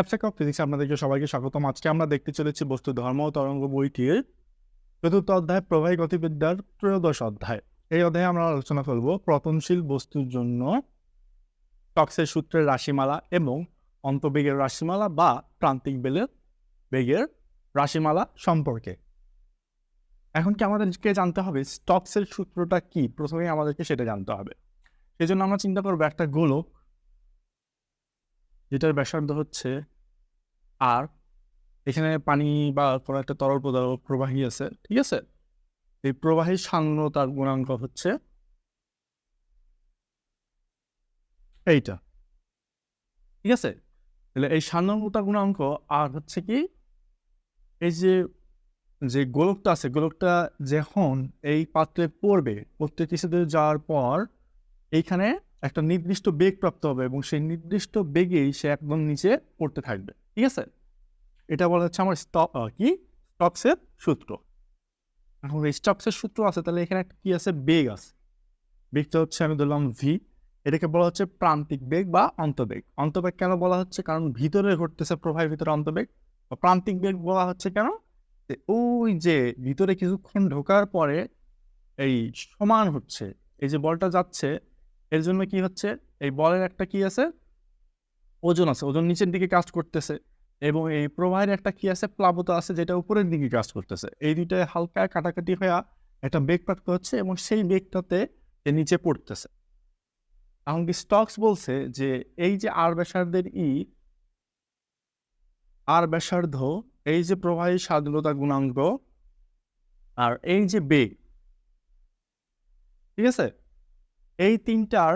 Abstract of physics আপনাদেরকে সবাইকে স্বাগতম। আজকে আমরা দেখতে চলেছি বস্তু, ধর্ম তরঙ্গ বইটির চতুর্থ অধ্যায়, প্রবাহী গতিবিদ্যার ত্রয়োদশ অধ্যায়। এই অধ্যায়ে আমরা আলোচনা করব পতনশীল বস্তুর জন্য টক্সের সূত্রের রাশিমালা এবং অন্তবেগের রাশিমালা বা প্রান্তিক বেলের বেগের রাশিমালা সম্পর্কে। এখন কি আমাদেরকে জানতে হবে স্টকসের সূত্রটা কি? প্রথমেই আমাদেরকে সেটা জানতে হবে। সেই জন্য আমরা চিন্তা করব একটা গোলক যেটার ব্যাসার্ধ হচ্ছে আর এখানে পানি বা কোনো একটা তরল পদার্থ প্রবাহী আছে, ঠিক আছে? এই প্রবাহী সান্দ্রতার গুণাঙ্ক হচ্ছে এইটা, ঠিক আছে? তাহলে এই সান্দ্রতা গুণাঙ্ক আর হচ্ছে কি? এই যে যে গোলকটা আছে, গোলকটা যখন এই পাত্রে পড়বে পড়তে কিছুতে যাওয়ার পর, এইখানে একটা নির্দিষ্ট বেগ প্রাপ্ত হবে এবং সেই নির্দিষ্ট বেগেই সে একদম নিচে পড়তে থাকবে, ঠিক আছে? এটা বলা হচ্ছে আমার স্টক কি? স্টকসের সূত্র। এখন এই স্টকসের সূত্র আছে, তাহলে এখানে একটা কি আছে? বেগ আছে। বেগটা হচ্ছে, আমি ধরলাম ভি এটাকে বলা হচ্ছে প্রান্তিক বেগ বা অন্তবেগ। অন্তবেগ কেন বলা হচ্ছে? কারণ ভিতরে ঘটতেছে প্রবাহের ভিতরে অন্তবেগ। বা প্রান্তিক বেগ বলা হচ্ছে কেন? ওই যে ভিতরে কিছুক্ষণ ঢোকার পরে এই সমান হচ্ছে, এই যে বলটা যাচ্ছে এর জন্য কি হচ্ছে? এই বলের একটা কি আছে? ওজন আছে। ওজন নিচের দিকে কাজ করতেছে এবং এই প্রবাহের একটা কি আছে? প্লাবতা আছে যেটা উপরের দিকে কাজ করতেছে। এই দুইটায় হালকা কাটাকাটি হয়ে একটা বেগ প্রাপ্ত হচ্ছে এবং সেই বেগটাতে নিচে পড়তেছে। এখন কি স্টকস বলছে যে এই যে আর ব্যাসার্ধের ই, আর ব্যাসার্ধ, এই যে প্রবাহী স্বাধীনতা গুণাঙ্ক আর এই যে বেগ, ঠিক আছে? এই তিনটার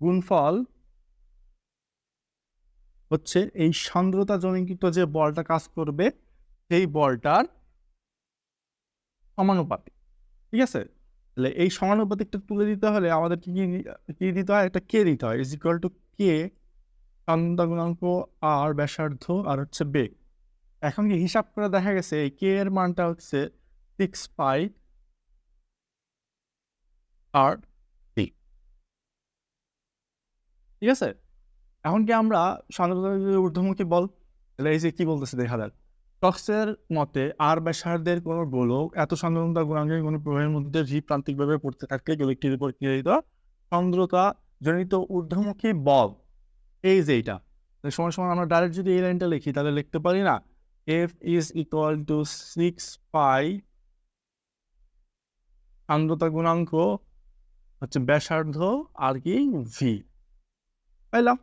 গুণফল হচ্ছে এই সান্দ্রতা জনিত যে বলটা কাজ করবে, সেই বলটার সমানুপাতিক। ঠিক আছে? তাহলে এই সমানুপাতিকটা তুলে দিতে হলে আমাদের কি কি দিতে হয়? একটা কে দিতে হয়? ইজ ইকুয়াল টু কে সান্দ্রতা গুণাঙ্ক আর ব্যাসার্ধ আর হচ্ছে বেগ। এখন কি হিসাব করে দেখা গেছে, এই কে এর মানটা হচ্ছে সিক্স পাই আর ঠিক আছে? এখন কি আমরা সাধারণত ঊর্ধ্বমুখী বল তাহলে এই যে কি বলতেছে দেখা যাক। টক্সের মতে আর ব্যাসার্ধের কোনো গোলক এত সান্দ্রতা গুণাঙ্গের কোনো প্রবাহের মধ্যে ভি প্রান্তিকভাবে পড়তে থাকলে গোলকটির উপর ক্রিয়ায়িত সান্দ্রতা জনিত ঊর্ধ্বমুখী বল, এই যে এইটা। সময় সময় আমরা ডাইরেক্ট যদি এই লাইনটা লিখি, তাহলে লিখতে পারি না F is equal to six pi সান্দ্রতা গুণাঙ্ক হচ্ছে ব্যাসার্ধ আর কি ভি পাইলাম।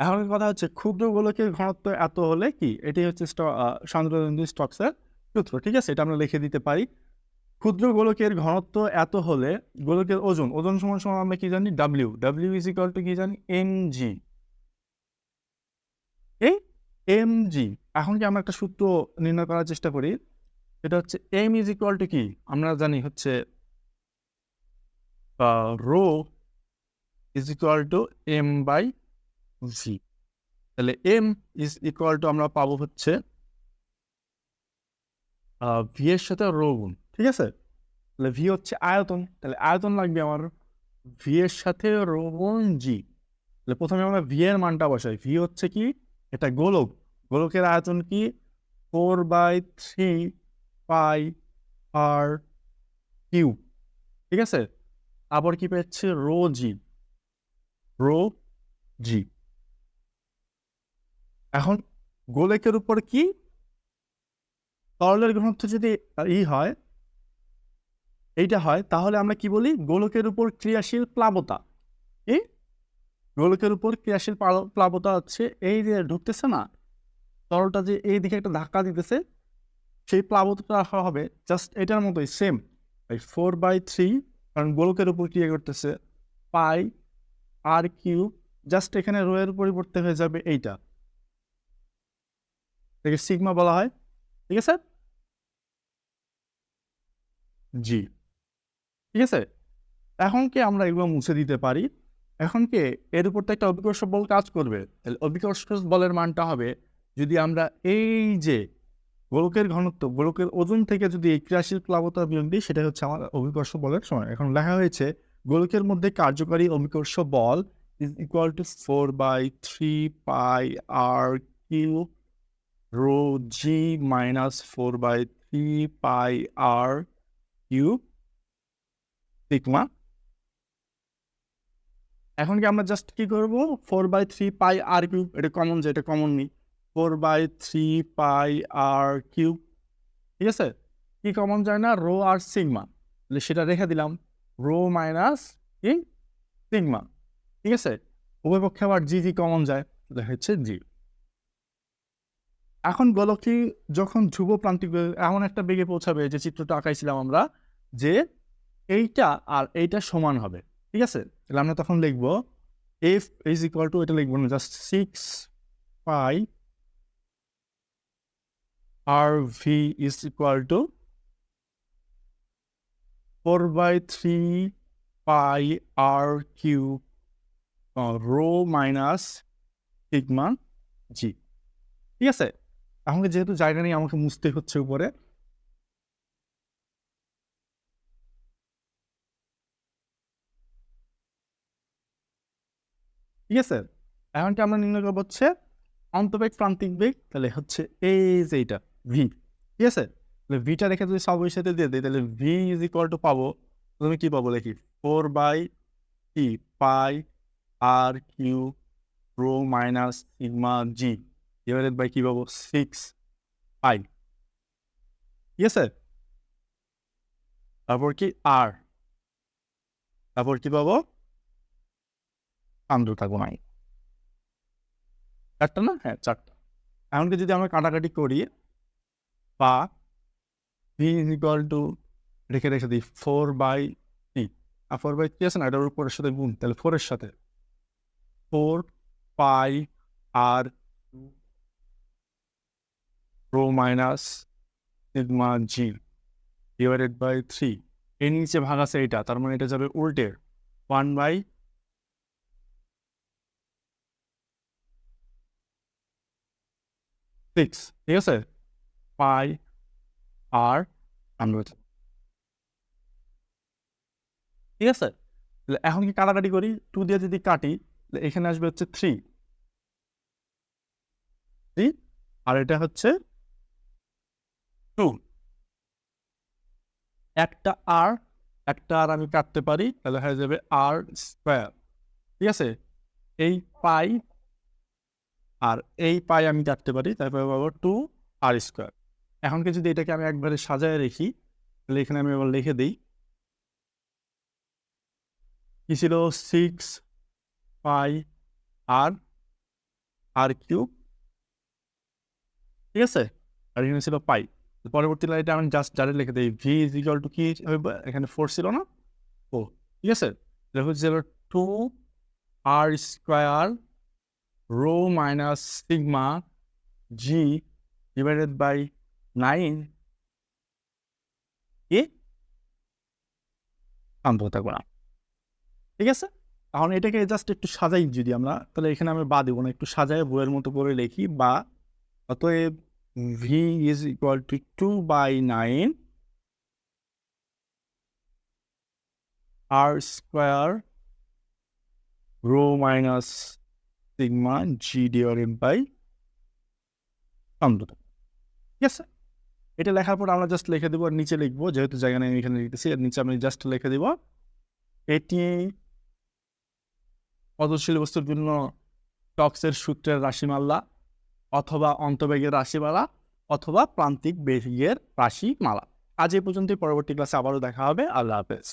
এখন কথা হচ্ছে ক্ষুদ্র গোলকের ঘনত্ব এত হলে কি? এটি হচ্ছে সান্দ্রজনিত স্টকসের সূত্র, ঠিক আছে? এটা আমরা লিখে দিতে পারি। ক্ষুদ্র গোলকের ঘনত্ব এত হলে গোলকের ওজন ওজন সমান সমান আমরা কি জানি? W W is equal to কি জানি? এম জি এই এম জি এখন কি আমরা একটা সূত্র নির্ণয় করার চেষ্টা করি? সেটা হচ্ছে এম ইজ ইকুয়াল টু কি? আমরা জানি হচ্ছে rho is equal to M by V তাহলে এম ইজ ইকুয়াল টু আমরা পাবো হচ্ছে ভি এর সাথে রো গুণ, ঠিক আছে? তাহলে ভি হচ্ছে আয়তন, তাহলে আয়তন লাগবে আমার ভি এর সাথে রো গুণ জি তাহলে প্রথমে আমরা ভি এর মানটা বসাই ভি হচ্ছে কি? এটা গোলক, গোলকের আয়তন কি? Four by three pi R cube ঠিক আছে? আবার কি পেয়েছে? রো জি রো জি এখন গোলকের উপর কি? তরলের ঘনত্ব যদি ই হয়, এইটা হয়, তাহলে আমরা কি বলি? গোলকের উপর ক্রিয়াশীল প্লাবতা। এই গোলকের উপর ক্রিয়াশীল প্লাবতা হচ্ছে এই যে ঢুকতেছে না, তরলটা যে এই দিকে একটা ধাক্কা দিতেছে, সেই প্লাবতাটা হবে জাস্ট এটার মতোই সেম ফোর বাই থ্রি কারণ গোলকের উপর ক্রিয়া করতেছে পাই আর কিউ জাস্ট এখানে রোয়ের পরিবর্তে হয়ে যাবে এইটা। এটাকে সিগমা বলা হয়। ঠিক আছে? জি। ঠিক আছে? এখন কি আমরা এগুলো মুছে দিতে পারি? এখন কি এর উপর তো একটা অভিকর্ষ বল কাজ করবে। তাহলে অভিকর্ষ বলের মানটা হবে যদি আমরা এই যে গোলকের ঘনত্ব, গোলকের ওজন থেকে যদি এই ক্রিয়াশীল প্লাবতা বিয়োগ দিই সেটা হচ্ছে আমার অভিকর্ষ বলের সময় এখন লেখা হয়েছে গোলকের মধ্যে কার্যকারী অভিকর্ষ বল is equal to four by three pi R cube rho G minus four by three pi R cube এখন কি আমরা জাস্ট কি করব? Four by three pi R cube এটা কমন যে, এটা কমন নেই। Four by three pi R cube ঠিক আছে? কি কমন যায় না? রো আর সিগমা সেটা রেখে দিলাম। রো মাইনাস কি সিগমা। ঠিক আছে? উভয় পক্ষে আবার জি জি কমন যায়। তাহলে হচ্ছে জি। এখন গোলকটি যখন ধ্রুব প্রান্তিক এমন একটা বেগে পৌঁছাবে যে চিত্রটা আঁকাইছিলাম আমরা, যে এইটা আর এইটা সমান হবে। ঠিক আছে? তাহলে আমরা তখন লিখব এফ ইজ ইকুয়াল টু, এটা লিখব না, just six pi R V is equal to four by three pi R cube rho minus sigma G ঠিক আছে? আমাকে যেহেতু জায়গা নেই, আমাকে মুছতে হচ্ছে উপরে। ঠিক আছে? এখন কি আমরা নির্ণয় করব হচ্ছে অন্তবেগ প্রান্তিক বেগ, তাহলে হচ্ছে এই যে এইটা ভি ঠিক আছে? তাহলে ভিটা রেখে যদি সবের সাথে দিয়ে দিই, তাহলে ভি ইজ ইকুয়াল টু পাবো তুমি কি পাবো দেখি? Four by T pi R cube rho minus sigma G divided by কি পাবো? সিক্স পাই ঠিক আছে? তারপর কি? আর তারপর কি পাবো? আন্দু থাকব নাই চারটা না? হ্যাঁ চারটা। এমনকি যদি আমরা কাটাকাটি করি, বা ভি ইজ ইকুয়াল টু রেখে রেখে দিই four by T R four by three আছে না, এটার উপরের সাথে গুণ, তাহলে ফোরের সাথে। Four pi R rho minus sigma G divided by three এর নিচে ভাগ আছে এটা, তার মানে এটা যাবে উল্টে ওয়ান বাই সিক্স ঠিক আছে? পাই আর ঠিক আছে? এখন কি কাটাকাটি করি? টু দিয়ে যদি কাটি এখানে আসবে হচ্ছে থ্রি থ্রি আর এটা হচ্ছে টু একটা আর একটা আর আমি কাটতে পারি তাহলে হয়ে যাবে আর স্কোয়ার ঠিক আছে? এই পাই আর এই পাই আমি কাটতে পারি তারপরে পাবো টু আর স্কোয়ার এখনকে যদি এটাকে আমি একবারে সাজায় রেখি, তাহলে এখানে আমি আবার লিখে দিই। কি ছিল? সিক্স পাই আর আর কিউব ঠিক আছে? আর এখানে ছিল পাই পরবর্তী লাইনটা আমি জাস্ট ডাইরেক্ট লিখে দিই। ভি ইজ ইকুয়াল টু কি? এখানে ফোর ছিল না? ও ঠিক আছে? এটা হচ্ছে two R square rho minus sigma G divided by nine. কি? থাকব না। ঠিক আছে? এখন এটাকে জাস্ট একটু সাজাই যদি আমরা। তাহলে এখানে আমি বা দেবো না, একটু সাজাই বইয়ের মতো করে লিখি, বা অতএব V is equal to two by nine R square rho minus sigma G divided by অন্তত ঠিক আছে? এটা লেখার পর আমরা জাস্ট লিখে দেবো, নিচে লিখব, যেহেতু জায়গা নেই এখানে লিখতেছি আর নিচে আমি জাস্ট লিখে দেবো, এটি পদশীল বস্তুর জন্য টক্সের সূত্রের রাশিমাল্লা অথবা অন্তবেগের রাশিমালা অথবা প্রান্তিক বেগের রাশিমালা। আজ এই পর্যন্তই, পরবর্তী ক্লাসে আবারও দেখা হবে। আল্লাহ হাফেজ।